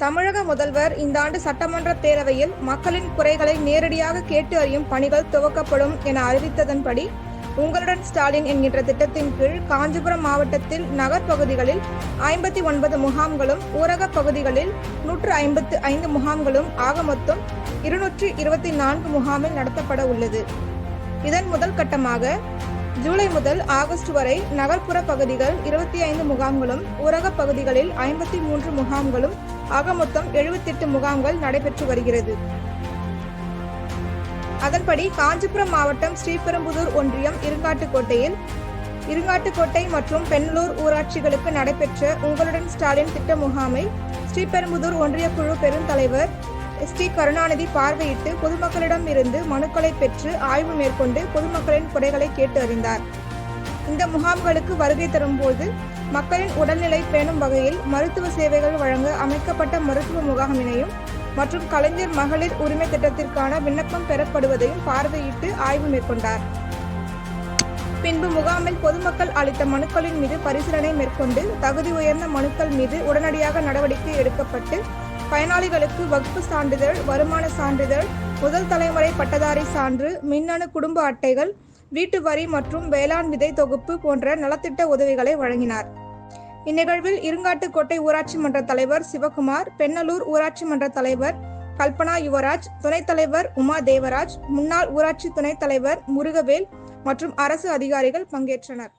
தமிழக முதல்வர் ஆண்டு சட்டமன்ற பேரவையில் மக்களின் குறைகளை நேரடியாக கேட்டு அறியும் பணிகள் துவக்கப்படும் என அறிவித்ததன்படி உங்களுடன் ஸ்டாலின் என்கின்ற திட்டத்தின் கீழ் காஞ்சிபுரம் மாவட்டத்தில் நகர் பகுதிகளில் ஐம்பத்தி ஒன்பது முகாம்களும் ஊரக பகுதிகளில் நூற்று ஐம்பத்து ஐந்து முகாம்களும் ஆக மொத்தம் இருநூற்றி இருபத்தி நான்கு முகாமில் நடத்தப்பட உள்ளது. இதன் முதல் கட்டமாக ஜூலை முதல் ஆகஸ்ட் வரை நகர்ப்புற பகுதிகள் இருபத்தி ஐந்து முகாம்களும் ஊரக பகுதிகளில் ஐம்பத்தி மூன்று முகாம்களும் ஆக மொத்தம் எழுபத்தெட்டு முகாம்கள் நடைபெற்று வருகிறது. அதன்படி காஞ்சிபுரம் மாவட்டம் ஸ்ரீபெரும்புதூர் ஒன்றியம் இருங்காட்டுக்கோட்டையில் இருங்காட்டுக்கோட்டை மற்றும் பெண்ணலூர் ஊராட்சிகளுக்கு நடைபெற்ற உங்களுடன் ஸ்டாலின் திட்ட முகாமை ஸ்ரீபெரும்புதூர் ஒன்றிய குழு பெருந்தலைவர் ஸ்ரீ கருணாநிதி பார்வையிட்டு பொதுமக்களிடம் இருந்து மனுக்களை பெற்று ஆய்வு மேற்கொண்டு பொதுமக்களின் குறைகளை கேட்டு அறிந்தார். இந்த முகாம்களுக்கு வருகை தரும்போது மக்களின் உடல்நிலை பேணும் வகையில் மருத்துவ சேவைகள் வழங்க அமைக்கப்பட்ட மருத்துவ முகாமினையும் மற்றும் கலைஞர் மகளிர் உரிமை திட்டத்திற்கான விண்ணப்பம் பெறப்படுவதையும் பார்வையிட்டு ஆய்வு மேற்கொண்டார். பின்பு முகாமில் பொதுமக்கள் அளித்த மனுக்களின் மீது பரிசீலனை மேற்கொண்டு தகுதி உயர்ந்த மனுக்கள் மீது உடனடியாக நடவடிக்கை எடுக்கப்பட்டு பயனாளிகளுக்கு வகுப்பு சான்றிதழ் வருமான சான்றிதழ் முதல் தலைமுறை பட்டதாரி சான்று மின்னணு குடும்ப அட்டைகள் வீட்டு வரி மற்றும் வேளாண் விதை தொகுப்பு போன்ற நலத்திட்ட உதவிகளை வழங்கினார். இந்நிகழ்வில் இருங்காட்டுக்கோட்டை ஊராட்சி மன்ற தலைவர் சிவகுமார் பெண்ணலூர் ஊராட்சி மன்ற தலைவர் கல்பனா யுவராஜ் துணைத் தலைவர் உமா தேவராஜ் முன்னாள் ஊராட்சி துணைத் தலைவர் முருகவேல் மற்றும் அரசு அதிகாரிகள் பங்கேற்றனர்.